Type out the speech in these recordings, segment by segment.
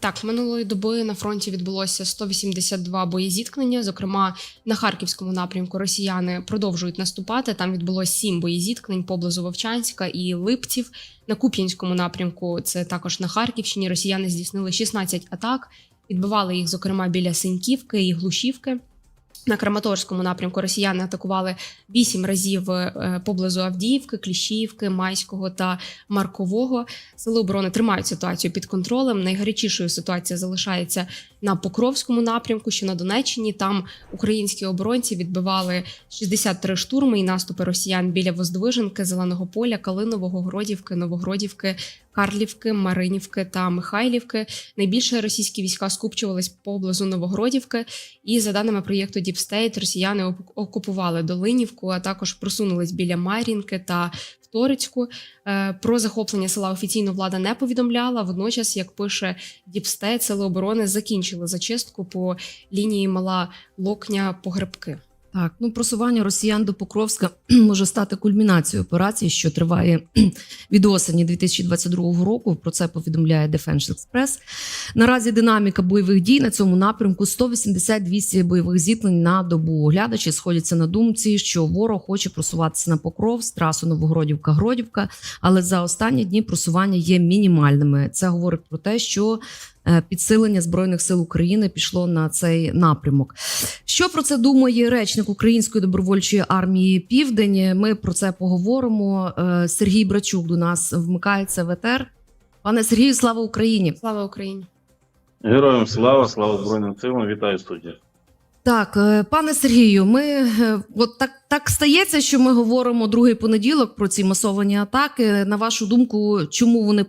Так, минулої доби на фронті відбулося 182 боєзіткнення. Зокрема, на харківському напрямку росіяни продовжують наступати. Там відбулося 7 боєзіткнень поблизу Вовчанська і Липців. На Куп'янському напрямку, це також на Харківщині. Росіяни здійснили 16 атак. Відбивали їх, зокрема, біля Синьківки і Глушівки. На Краматорському напрямку росіяни атакували вісім разів е, поблизу Авдіївки, Кліщіївки, Майського та Маркового. Сили оборони тримають ситуацію під контролем. Найгарячішою ситуація залишається на Покровському напрямку, що на Донеччині. Там українські оборонці відбивали 63 штурми і наступи росіян біля Воздвиженки, Зеленого поля, Калинового, Гродівки, Новогродівки, Карлівки, Маринівки та Михайлівки. Найбільше російські війська скупчувались поблизу Новогродівки. І за даними проєкту State, росіяни окупували Долинівку, а також просунулись біля Мар'їнки та Вторицьку. Е, Про захоплення села офіційно влада не повідомляла. Водночас, як пише State, сили оборони закінчили зачистку по лінії Мала Локня Погребки. Так, ну просування росіян до Покровська може стати кульмінацією операції, що триває від осені 2022 року. Про це повідомляє Defense Express. Наразі динаміка бойових дій на цьому напрямку 180-200 бойових зіткнень на добу. Оглядачі сходяться на думці, що ворог хоче просуватися на Покров з трасу Новогродівка-Гродівка, але за останні дні просування є мінімальними. Це говорить про те, що підсилення збройних сил України пішло на цей напрямок. Що про це думає речник Української добровольчої армії Південь? Ми про це поговоримо. Е, Сергій Брачук до нас вмикається в етер. Пане Сергію, слава Україні! Слава Україні! Героям слава, слава Збройним силам, вітаю студію. Так, е, пане Сергію, ми е, от так, так стається, що ми говоримо другий понеділок про ці масовані атаки. На вашу думку, чому вони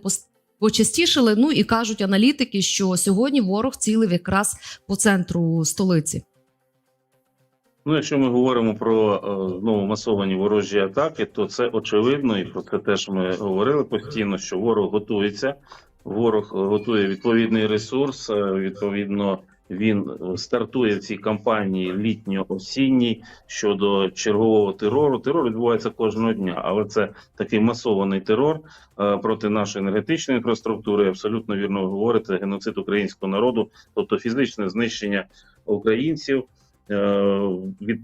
почастішили? Ну і кажуть аналітики, що сьогодні ворог цілив якраз по центру столиці. Ну, якщо ми говоримо про е, знову масовані ворожі атаки, то це очевидно, і про це теж ми говорили постійно, що ворог готується, ворог е, готує відповідний ресурс. е, Відповідно, він е, стартує в цій кампанії літньо-осінній щодо чергового терору. Терор відбувається кожного дня, але це такий масований терор е, проти нашої енергетичної інфраструктури. Абсолютно вірно говорите, геноцид українського народу, тобто фізичне знищення українців е, від,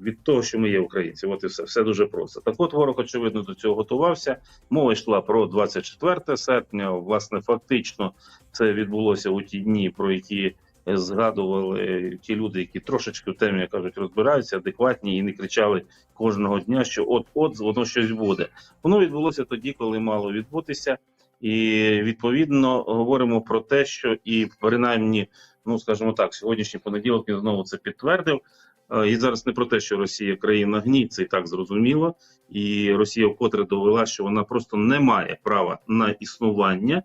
від того, що ми є українці. От і все, все дуже просто. Так, от ворог очевидно до цього готувався. Мова йшла про 24 серпня. Власне, фактично, це відбулося у ті дні, про які згадували ті люди, які трошечки в темі кажуть, розбираються, адекватні і не кричали кожного дня, що от от воно щось буде. Воно відбулося тоді, коли мало відбутися. І відповідно говоримо про те, що і принаймні, ну скажімо так, сьогоднішній понеділок він знову це підтвердив. Е, І зараз не про те, що Росія країна гній, і так зрозуміло, і Росія вкотре довела, що вона просто не має права на існування е,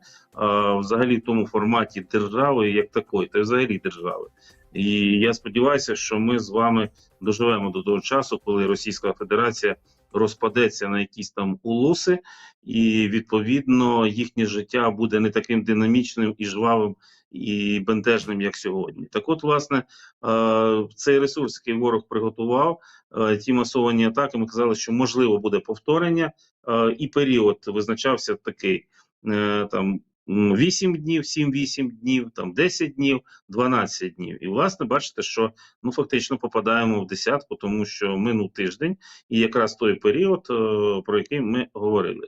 взагалі в тому форматі держави, як такої, та взагалі держави. І я сподіваюся, що ми з вами доживемо до того часу, коли Російська Федерація розпадеться на якісь там улоси, і відповідно їхнє життя буде не таким динамічним і жвавим і бентежним, як сьогодні. Так, от, власне, е, цей ресурс, який ворог приготував, е, ті масовані атаки, ми казали, що можливо буде повторення, е, і період визначався такий там. м, 8 днів, 7-8 днів, там 10 днів, 12 днів. І власне бачите, що ну фактично попадаємо в десятку, тому що минув тиждень, і якраз той період, про який ми говорили.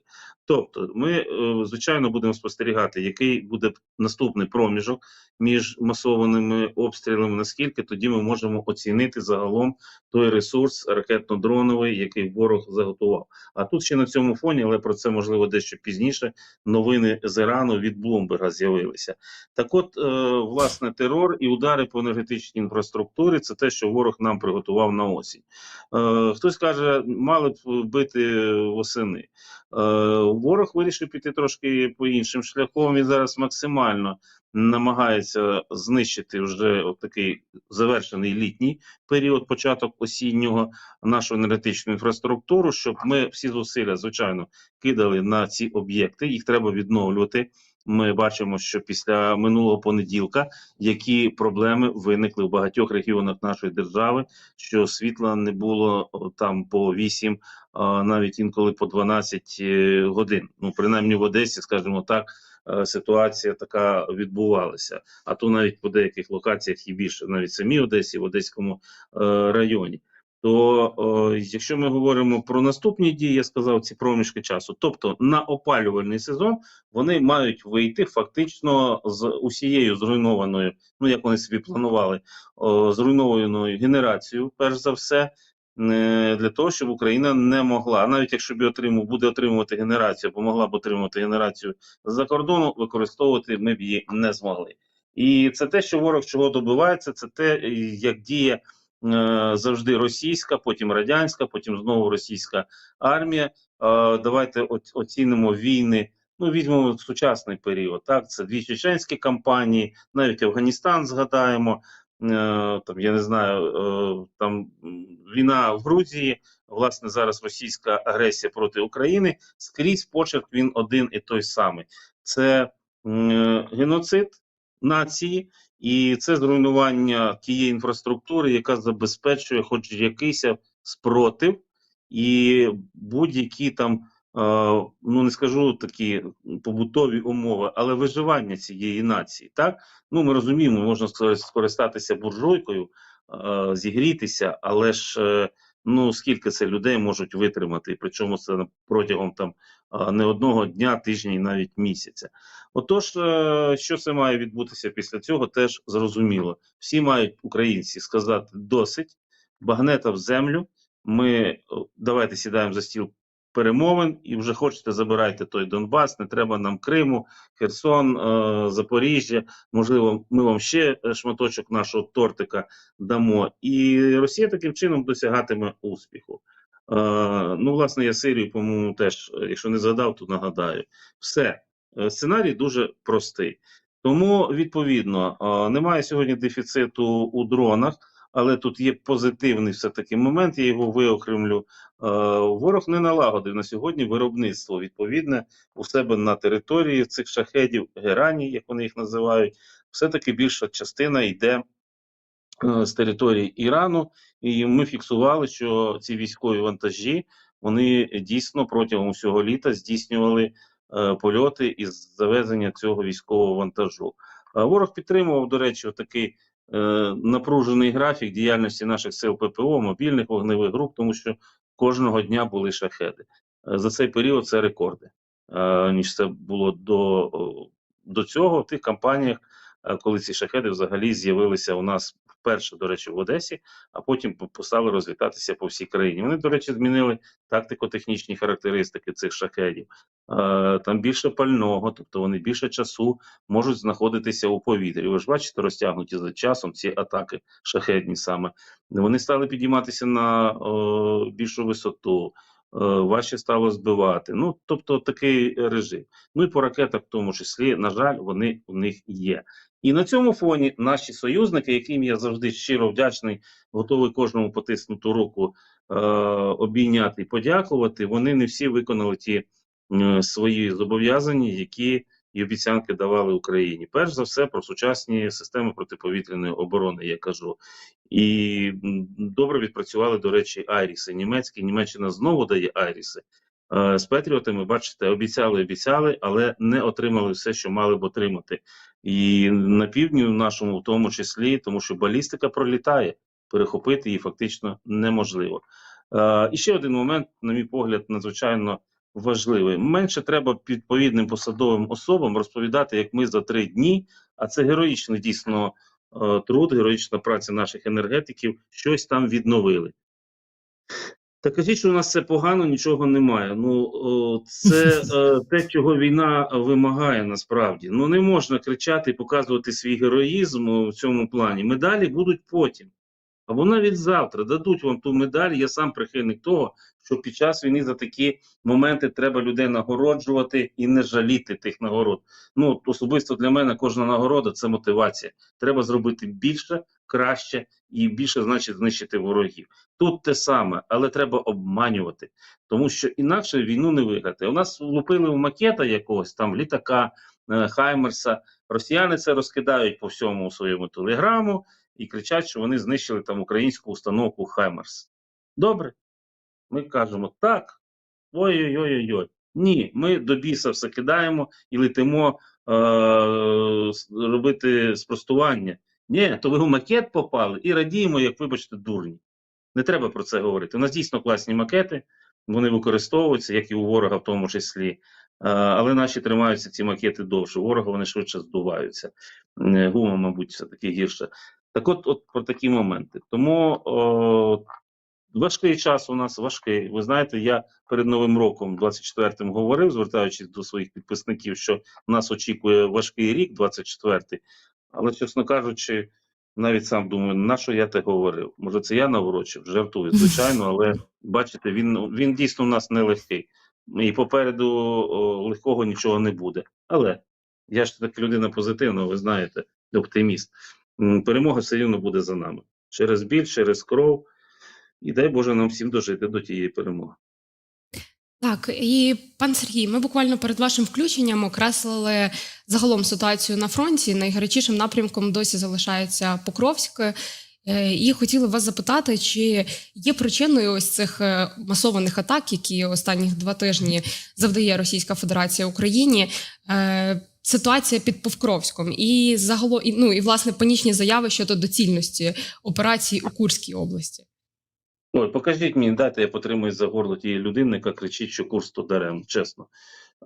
Тобто, ми е, звичайно будемо спостерігати, який буде наступний проміжок між масованими обстрілами. Наскільки тоді ми можемо оцінити загалом той ресурс ракетно-дроновий, який ворог заготував. А тут ще на цьому фоні, але про це можливо дещо пізніше. Новини з Ірану від Блумберга з'явилися. Так, от е, власне терор і удари по енергетичній інфраструктурі це те, що ворог нам приготував на осінь. Е, хтось каже, мали б бити восени. Ворог вирішив піти трошки по іншим шляхом. Він зараз максимально намагається знищити вже такий завершений літній період, початок осіннього нашу енергетичну інфраструктуру, щоб ми всі зусилля, звичайно, кидали на ці об'єкти. Їх треба відновлювати. Ми бачимо, що після минулого понеділка які проблеми виникли в багатьох регіонах нашої держави, що світла не було там по 8, навіть інколи по 12 е, годин. Ну принаймні в Одесі, скажімо так, е, ситуація така відбувалася. А то навіть по деяких локаціях і більше, навіть в самій Одесі, в Одеському е, районі. То е, якщо ми говоримо про наступні дії, я сказав ці проміжки часу, тобто на опалювальний сезон вони мають вийти фактично з усією зруйнованою, ну як вони собі планували, о, зруйнованою генерацією, перш за все, е, для того, щоб Україна не могла, навіть якщо б отримав, буде отримувати генерацію, або могла б отримувати генерацію з-за кордону, використовувати ми б її не змогли. І це те, що ворог чого добивається, це те, як діє завжди російська, потім радянська, потім знову російська армія. Е, давайте оцінимо війни. Ну, візьмемо сучасний період. Так, це дві чеченські кампанії, навіть Афганістан згадаємо. Е, там я не знаю, е, там війна в Грузії, власне, зараз російська агресія проти України. Скрізь почерк він один і той самий. Це е, геноцид нації, і це зруйнування тієї інфраструктури, яка забезпечує хоч якийсь спротив і будь-які там, е, ну не скажу такі побутові умови, але виживання цієї нації. Так, ну ми розуміємо, можна скористатися буржуйкою, е, зігрітися, але ж е, ну скільки це людей можуть витримати, причому це протягом там не одного дня, тижня і навіть місяця. Отож, е, що це має відбутися після цього, теж зрозуміло. Всі мають українці сказати досить, багнета в землю. Ми давайте сідаємо за стіл перемовин і вже хочете забирайте той Донбас, не треба нам Криму, Херсон, е, Запоріжжя. Можливо, ми вам ще е, шматочок нашого тортика дамо. І Росія таким чином досягатиме успіху. Е, ну, власне, я Сирію, по-моєму, теж, е, якщо не згадав, то нагадаю. Все. Е, Сценарій дуже простий. Тому, відповідно, е, немає сьогодні дефіциту у дронах, але тут є позитивний все-таки момент, я його виокремлю. Е, Ворог не налагодив на сьогодні виробництво відповідне у себе на території цих шахедів, герані, як вони їх називають. Все-таки більша частина йде з території Ірану, і ми фіксували, що ці військові вантажі вони дійсно протягом усього літа здійснювали польоти із завезення цього військового вантажу. Ворог підтримував, до речі, такий е, напружений графік діяльності наших сил ППО, мобільних вогневих груп, тому що кожного дня були шахеди. Е, За цей період це рекорди, е, ніж це було до, до цього в тих кампаніях, е, коли ці шахеди взагалі з'явилися у нас вперше, до речі, в Одесі, а потім по- постали розлітатися по всій країні. Вони, до речі, змінили тактико-технічні характеристики цих шахедів. Там більше пального, тобто вони більше часу можуть знаходитися у повітрі. Ви ж бачите, розтягнуті за часом ці атаки шахедні саме. Вони стали підійматися на більшу висоту. Важче стало збивати. Ну, тобто такий режим. Ну і по ракетах, в тому числі, на жаль, вони у них є. І на цьому фоні наші союзники, яким я завжди щиро вдячний, готовий кожному потиснути руку, е, обійняти і подякувати. Вони не всі виконали ті е, свої зобов'язання, які і обіцянки давали Україні. Перш за все, про сучасні системи протиповітряної оборони, я кажу. І добре відпрацювали, до речі, Айріси. Німецькі Німеччина знову дає Айріси. Е, З Петріотами, бачите, обіцяли, обіцяли, але не отримали все, що мали б отримати. І на півдні, в нашому в тому числі, тому що балістика пролітає, перехопити її фактично неможливо. Е, і ще один момент, на мій погляд, надзвичайно важливий. Менше треба відповідним посадовим особам розповідати, як ми за три дні, а це героїчний дійсно е, труд, героїчна праця наших енергетиків, щось там відновили. Та кажіть, що у нас все погано, нічого немає. Ну це е, те, чого війна вимагає насправді. Ну не можна кричати і показувати свій героїзм у цьому плані. Медалі будуть потім. Або навіть завтра дадуть вам ту медаль. Я сам прихильник того, що під час війни за такі моменти треба людей нагороджувати і не жаліти тих нагород. Ну особисто для мене кожна нагорода це мотивація. Треба зробити більше, краще і більше, значить, знищити ворогів. Тут те саме, але треба обманювати, тому що інакше війну не виграти. У нас лупили в макета якогось там літака, е, Хаймерса. Росіяни це розкидають по всьому своєму телеграму і кричать, що вони знищили там українську установку Хаймерс. Добре, ми кажемо так. Ой-ой-ой-ой. Ні, ми до біса все кидаємо і летимо с- робити спростування. Ні, то ви в макет попали і радіємо, як вибачте, дурні. Не треба про це говорити. У нас дійсно класні макети, вони використовуються, як і у ворога, в тому числі. Але наші тримаються ці макети довше. У Ворога вони швидше здуваються. Гума, мабуть, все-таки гірше. Так от, от про такі моменти. Тому о, важкий час у нас важкий. Ви знаєте, я перед Новим роком, 24-м, говорив, звертаючись до своїх підписників, що нас очікує важкий рік, 24-й. Але, чесно кажучи, навіть сам думаю, на що я те говорив? Може, це я наврочив, жартую, звичайно, але бачите, він, він дійсно у нас нелегкий. І попереду о, легкого нічого не буде. Але я ж таки людина позитивна, ви знаєте, оптиміст. Перемога все рівно буде за нами. Через біль, через кров. І дай Боже нам всім дожити до тієї перемоги. Так, і пан Сергій, ми буквально перед вашим включенням окреслили загалом ситуацію на фронті. Найгарячішим напрямком досі залишається Покровськ. Е, І хотіли вас запитати, чи є причиною ось цих е, масованих атак, які останні два тижні завдає Російська Федерація Україні. е, Ситуація під Покровськом і загалом, ну і власне панічні заяви щодо доцільності операцій у Курській області. Ой, покажіть мені, дайте я потримуюсь за горло тієї людини, яка кричить, що курс то дарем, чесно.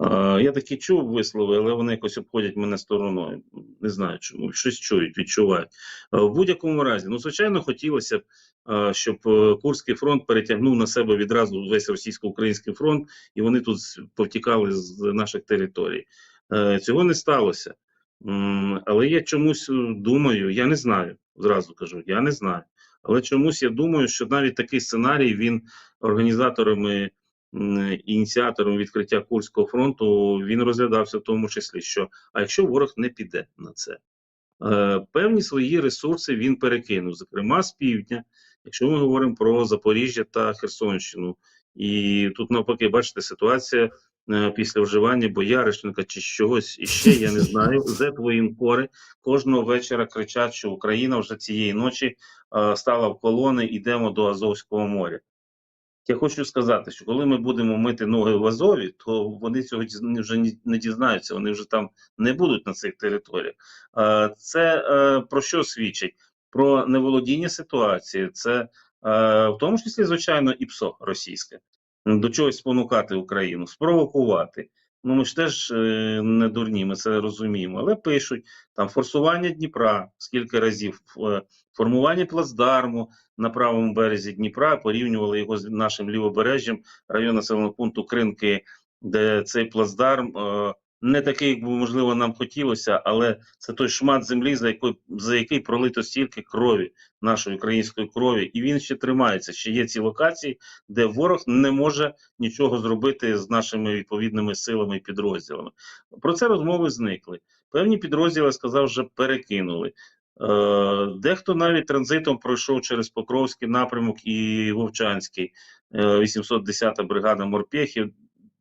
Е, я такі чув вислови, але вони якось обходять мене стороною. Не знаю чому. Щось чують, відчувають. Е, в будь-якому разі, ну, звичайно, хотілося б, е, щоб е, Курський фронт перетягнув на себе відразу весь російсько-український фронт, і вони тут повтікали з наших територій. Е, цього не сталося. М, але я чомусь е, думаю, я не знаю, зразу кажу, я не знаю. Але чомусь я думаю, що навіть такий сценарій він організаторами ініціатором відкриття Курського фронту він розглядався в тому числі, що а якщо ворог не піде на це, е, певні свої ресурси він перекинув, зокрема з півдня, якщо ми говоримо про Запоріжжя та Херсонщину. І тут навпаки, бачите, ситуація після вживання бояришника чи чогось іще, я не знаю. Зе воєнкори кожного вечора кричать, що Україна вже цієї ночі е, стала в колони, йдемо до Азовського моря. Я хочу сказати, що коли ми будемо мити ноги в Азові, то вони цього вже не дізнаються, вони вже там не будуть на цих територіях. Е, Це е, про що свідчить? Про неволодіння ситуації, це е, в тому числі, звичайно, і ПСО російське. До чогось спонукати Україну, спровокувати. Ну, ми ж теж е, не дурні, ми це розуміємо. Але пишуть там форсування Дніпра скільки разів, е, формування плацдарму на правому березі Дніпра, порівнювали його з нашим лівобережжям, район населеного пункту Кринки, де цей плацдарм е, не такий, як би можливо нам хотілося, але це той шмат землі, за який, за який пролито стільки крові, нашої української крові, і він ще тримається. Ще є ці локації, де ворог не може нічого зробити з нашими відповідними силами і підрозділами. Про це розмови зникли. Певні підрозділи, сказав, вже перекинули. Е, Дехто навіть транзитом пройшов через Покровський напрямок і Вовчанський, Е, 810-та бригада морпехів,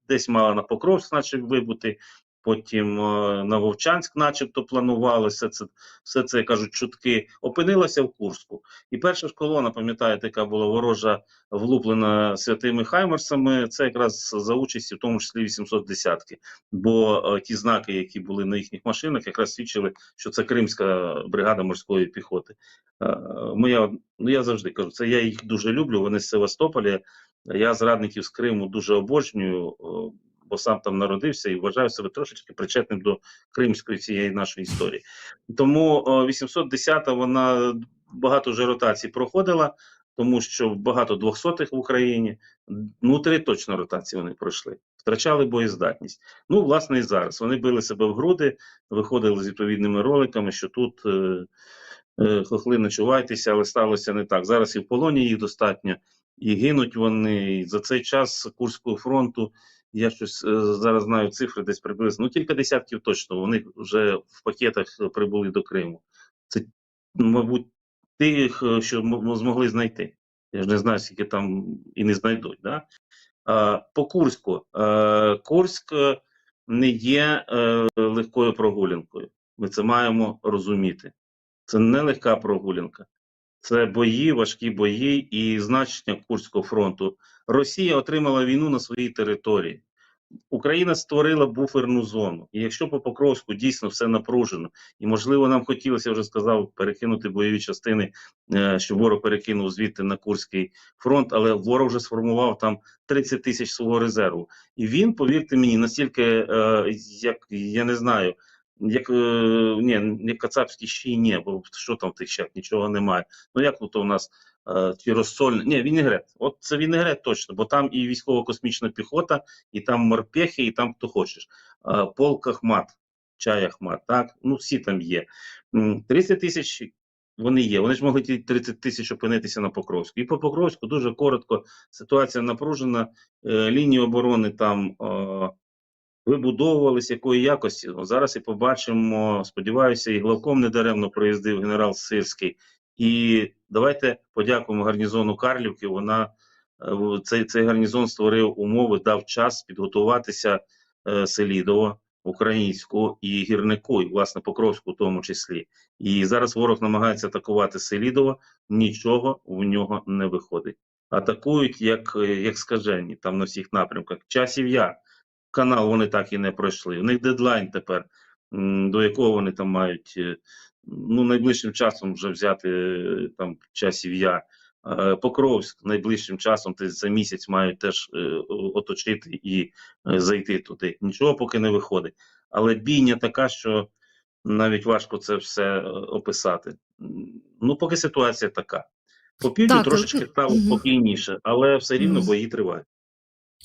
десь мала на Покровськ, наче вибути, потім е, на Вовчанськ, начебто планувалося це, все це кажуть чутки. Опинилася в Курську. І перша ж колона, пам'ятаєте, яка була ворожа влуплена святими Хаймерсами, це якраз за участі, в тому числі 810-ки. Бо е, ті знаки, які були на їхніх машинах, якраз свідчили, що це Кримська бригада морської піхоти. Е, Моя, ну я завжди кажу, це я їх дуже люблю. Вони з Севастополя. Я зрадників з Криму дуже обожнюю, бо сам там народився і вважаю себе трошечки причетним до кримської цієї нашої історії. Тому е, 810-та вона багато вже ротацій проходила, тому що багато двохсотих в Україні. Ну, три точно ротації вони пройшли. Втрачали боєздатність. Ну, власне, і зараз. Вони били себе в груди, виходили з відповідними роликами, що тут е, е, хохли ночувайтеся, але сталося не так. Зараз і в полоні їх достатньо, і гинуть вони. І за цей час Курського фронту. Я щось е, зараз знаю цифри десь приблизно. Ну, кілька десятків точно. Вони вже в пакетах прибули до Криму. Це, мабуть, тих, е, що змогли знайти. Я ж не знаю, скільки там і не знайдуть. Да? А, по Курську. Е, Курськ е, не є е, легкою прогулянкою. Ми це маємо розуміти. Це не легка прогулянка. Це бої, важкі бої і значення Курського фронту. Росія отримала війну на своїй території. Україна створила буферну зону. І якщо по Покровську дійсно все напружено, і можливо нам хотілося, вже сказав, перекинути бойові частини, е, щоб ворог перекинув звідти на Курський фронт, але ворог вже сформував там 30 тисяч свого резерву. І він, повірте мені, настільки, е, як я не знаю, як е, ні, як кацапський щій, ні, бо що там в тих щах, нічого немає. Ну як тут у нас е, чи розсольне? Ні, вінегрет. От це вінегрет точно, бо там і військово-космічна піхота, і там морпехи, і там хто хочеш. Е, полк Ахмат, чай Ахмат, так? Ну всі там є. 30 тисяч вони є. Вони ж могли ті 30 тисяч опинитися на Покровську. І по Покровську дуже коротко ситуація напружена. Е, лінії оборони там вибудовувалися якої якості. Ну, зараз і побачимо. Сподіваюся, і главком недаремно проїздив генерал Сирський. І давайте подякуємо гарнізону Карлівки. Вона е, цей, цей гарнізон створив умови, дав час підготуватися е, Селідово, Українську і гірнику, і власне Покровську в тому числі. І зараз ворог намагається атакувати Селідово, нічого в нього не виходить. Атакують як, як скажені там на всіх напрямках. Часів яр. Канал вони так і не пройшли. У них дедлайн тепер, до якого вони там мають е, ну, найближчим часом вже взяти е, там часів яр. Е, Покровськ найближчим часом ти за місяць мають теж оточити і зайти туди. Нічого поки не виходить. Але бійня така, що навіть важко це все описати. Ну, поки ситуація така. По півдню Так, трошечки стало мгм. спокійніше, але все рівно бої тривають.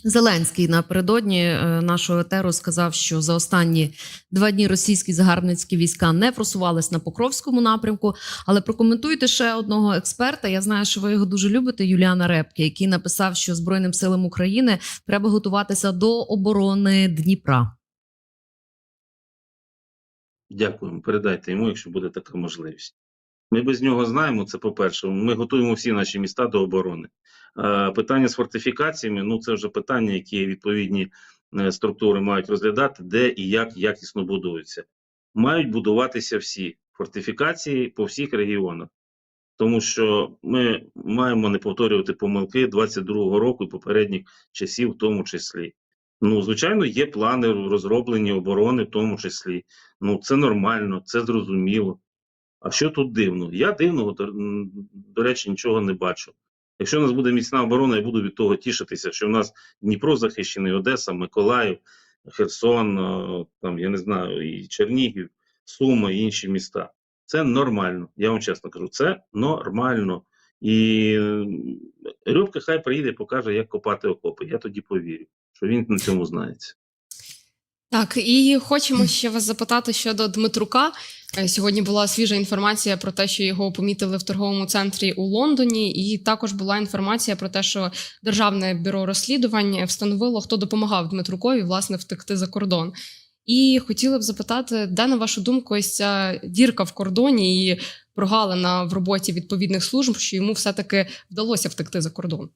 Зеленський напередодні е, нашого етеру сказав, що за останні два дні російські загарбницькі війська не просувались на Покровському напрямку. Але прокоментуйте ще одного експерта. Я знаю, що ви його дуже любите, Юліана Репке, який написав, що Збройним силам України треба готуватися до оборони Дніпра. Дякуємо. Передайте йому, якщо буде така можливість. Ми без нього знаємо, це по-перше. Ми готуємо всі наші міста до оборони. Е, питання з фортифікаціями ну це вже питання, які відповідні е, структури мають розглядати, де і як якісно будуються. Мають будуватися всі фортифікації по всіх регіонах. Тому що ми маємо не повторювати помилки 22-го року і попередніх часів, в тому числі. Ну, звичайно, є плани розроблені оборони, в тому числі. Ну, це нормально, це зрозуміло. А що тут дивно? Я дивного, до, речі, нічого не бачу. Якщо у нас буде міцна оборона, я буду від того тішитися, що в нас Дніпро захищений, Одеса, Миколаїв, Херсон, е, там, я не знаю, і Чернігів, Суми, і інші міста. Це нормально. Я вам чесно кажу, це нормально. І Рюбка хай приїде і покаже, як копати окопи. Я тоді повірю, що він на цьому знається. Так, і хочемо ще вас запитати щодо Дмитрука. Е, Сьогодні була свіжа інформація про те, що його помітили в торговому центрі у Лондоні, і також була інформація про те, що Державне бюро розслідувань встановило, хто допомагав Дмитрукові власне втекти за кордон. І хотіли б запитати, де на вашу думку ось ця дірка в кордоні і прогалина в роботі відповідних служб, що йому все-таки вдалося втекти за кордон?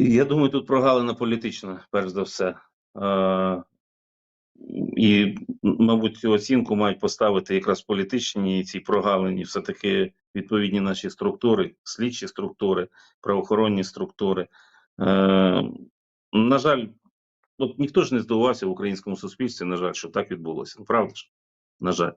Я думаю, тут прогалина політична, перш за все. Е, і, мабуть, цю оцінку мають поставити якраз політичні ці прогалині, все-таки відповідні наші структури, слідчі структури, правоохоронні структури. Е, на жаль, от ніхто ж не здивувався в українському суспільстві, на жаль, що так відбулося. Ну, правда ж? На жаль.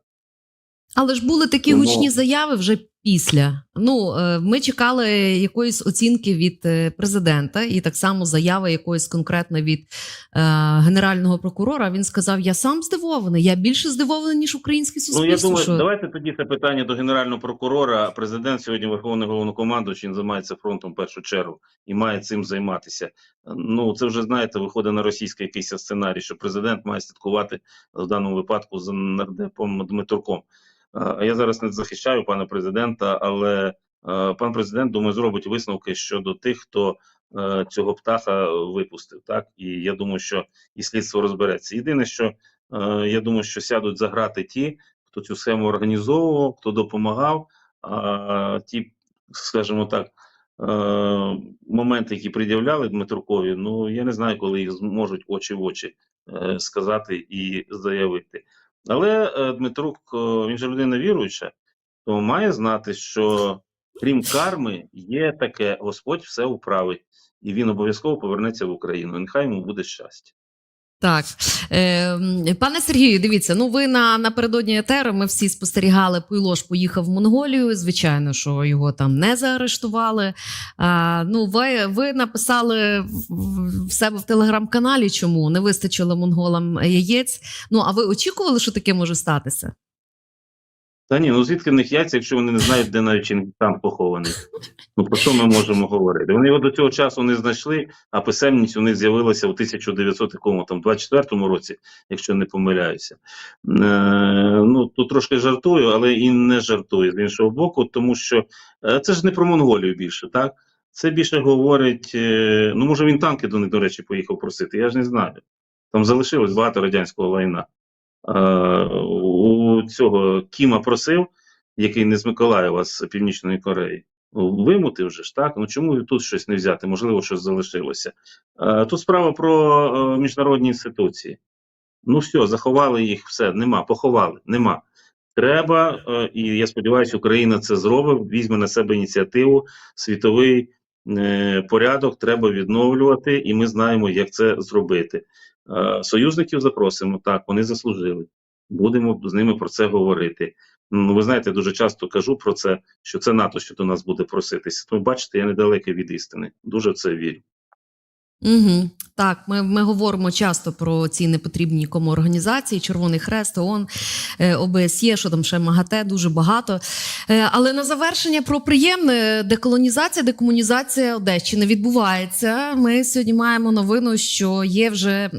Але ж були такі гучні заяви вже після. Ну, е, ми чекали якоїсь оцінки від е, президента, і так само заяви якоїсь конкретно від е, генерального прокурора. Він сказав: Я сам здивований. Я більше здивований, ніж українське Ну, я думаю, що... давайте тоді це питання до генерального прокурора. Президент сьогодні верховний головнокомандуючий, він займається фронтом в першу чергу і має цим займатися. Ну це вже знаєте, виходить на російський якийсь сценарій, що президент має слідкувати в даному випадку за нардепом Дмитруком. А я зараз не захищаю пана президента, але е, пан президент думаю зробить висновки щодо тих, хто е, цього птаха випустив. Так і я думаю, що і слідство розбереться. Єдине, що е, я думаю, що сядуть за грати ті, хто цю схему організовував, хто допомагав. А ті, скажімо так, е, моменти, які пред'являли Дмитрукові, ну я не знаю, коли їх зможуть очі в очі е, сказати і заявити. Але е, Дмитрук, е, він же людина віруюча, то має знати, що крім карми, є таке: Господь все управить. і він обов'язково повернеться в Україну. Нехай йому буде щастя. Так, е, пане Сергію, дивіться, ну ви на напередодні етери ми всі спостерігали. Пуйлош поїхав в Монголію. Звичайно, що його там не заарештували. А, ну, ви, ви написали в себе в телеграм-каналі, чому не вистачило монголам яєць. Ну а ви очікували, що таке може статися? Та ні, ну звідки в них яйця, якщо вони не знають, де навіть Чингісхан похований? Ну про що ми можемо говорити? Вони його до цього часу не знайшли, а писемність у них з'явилася у 1924 році, якщо не помиляюся. Е, ну тут трошки жартую, але і не жартую з іншого боку, тому що е, це ж не про Монголію більше, так? Це більше говорить. Е, ну може він танки до них, до речі, поїхав просити. Я ж не знаю. Там залишилось багато радянського лайна. Е, у цього Кіма просив, який не з Миколаєва з Північної Кореї. Вимутив вже ж так. Ну чому тут щось не взяти? Можливо, щось залишилося. Е, Тут справа про е, міжнародні інституції. Ну все, заховали їх, все, нема, поховали, нема. Треба, і я сподіваюся, Україна це зробить, візьме на себе ініціативу, світовий порядок треба відновлювати, і ми знаємо, як це зробити. Е, Союзників запросимо, так, вони заслужили. Будемо з ними про це говорити. Ну, ви знаєте, дуже часто кажу про це, що це НАТО, що до нас буде проситися. Тому бачите, я недалекий від істини. Дуже в це вірю. Угу. Так, ми, ми говоримо часто про ці непотрібні нікому організації: Червоний Хрест, ООН, е, ОБСЄ, що там ще МАГАТЕ, дуже багато. Е, Але на завершення про приємне деколонізація, декомунізація Одещини відбувається. Ми сьогодні маємо новину, що є вже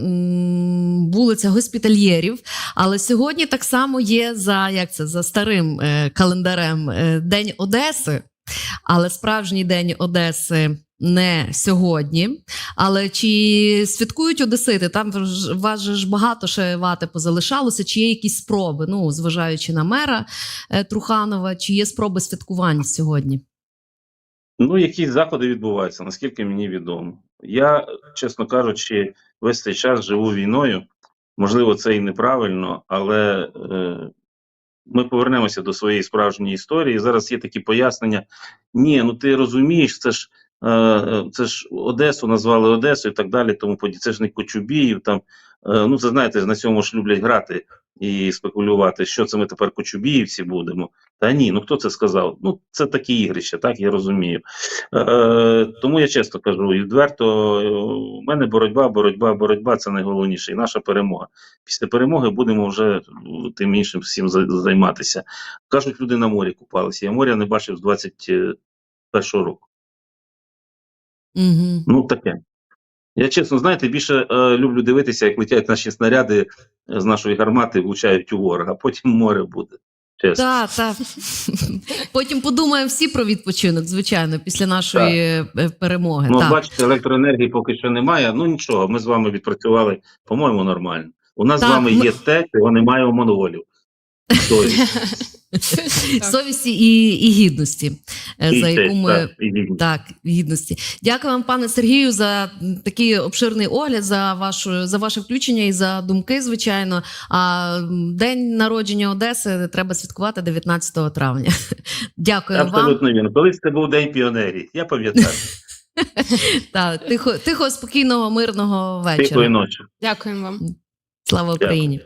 вулиця госпітальєрів. Але сьогодні так само є за як це за старим е, календарем День Одеси. Але справжній день Одеси не сьогодні. Але чи святкують Одесити? Там вас ж багато ще вати позалишалося. Чи є якісь спроби? Ну, зважаючи на мера е, Труханова, чи є спроби святкувань сьогодні? Ну, якісь заходи відбуваються, наскільки мені відомо. Я, чесно кажучи, весь цей час живу війною. Можливо, це і неправильно, але е, ми повернемося до своєї справжньої історії. Зараз є такі пояснення. Ні, ну ти розумієш, це ж, це ж Одесу назвали Одесою і так далі. Тому подібне. Це ж не Кочубіїв. Там, е, ну, це знаєте, на цьому ж люблять грати і спекулювати, що це ми тепер Кочубіївці будемо. Та ні, ну хто це сказав? Ну, це такі ігрища, так я розумію. Е, тому я чесно кажу, і відверто, е, у мене боротьба, боротьба, боротьба це найголовніше, і наша перемога. Після перемоги будемо вже е, тим іншим всім займатися. Кажуть, люди на морі купалися. Я моря не бачив з 21-го року. Угу. Ну, таке. Я чесно, знаєте, більше е, люблю дивитися, як летять наші снаряди е, з нашої гармати, влучають у ворога, а потім море буде. Чесно. Так, так. Потім подумаємо всі про відпочинок, звичайно, після нашої е, перемоги. Ну, так. бачите, електроенергії поки що немає. Ну нічого, ми з вами відпрацювали, по-моєму, нормально. У нас Так, з вами ми- є те, чого немає у монголів. Совісті і, і гідності, е, І за яку ми так, і. Так, гідності. Дякую вам, пане Сергію, за такий обширний огляд, за вашу за ваше включення і за думки, звичайно. А день народження Одеси треба святкувати 19 травня. Дякую вам. Абсолютно вірно. Колись це був день піонерів. Я пам'ятаю. Та, тихо, тихо, спокійного, мирного вечора. Тихої ночі. Дякуємо вам. Слава Україні.